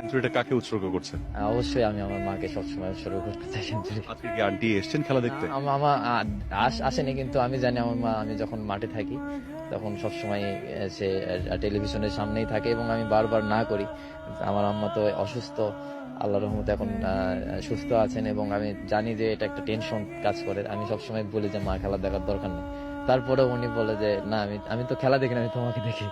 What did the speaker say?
সেঞ্চুরিটা কাকে উৎসর্গ করছেন অবশ্যই আমি আমার মাকে সবসময় উৎসর্গ করতে চাই সেঞ্চুরি। আজকে কি আন্টি এসছেন খেলা দেখতে? আমার আস- আসেনি কিন্তু আমি জানি আমার মা আমি যখন মাঠে থাকি তখন সবসময় সে টেলিভিশনের সামনেই থাকে এবং আমি বারবার না করি। আমার আম্মা তো অসুস্থ আল্লাহ রহমত এখন সুস্থ আছেন এবং আমি জানি যে এটা একটা টেনশন কাজ করে। আমি সবসময় বলি যে মা খেলা দেখার দরকার নেই। তারপরেও উনি বলে যে না আমি আমি তো খেলা দেখি না আমি তোমাকে দেখি।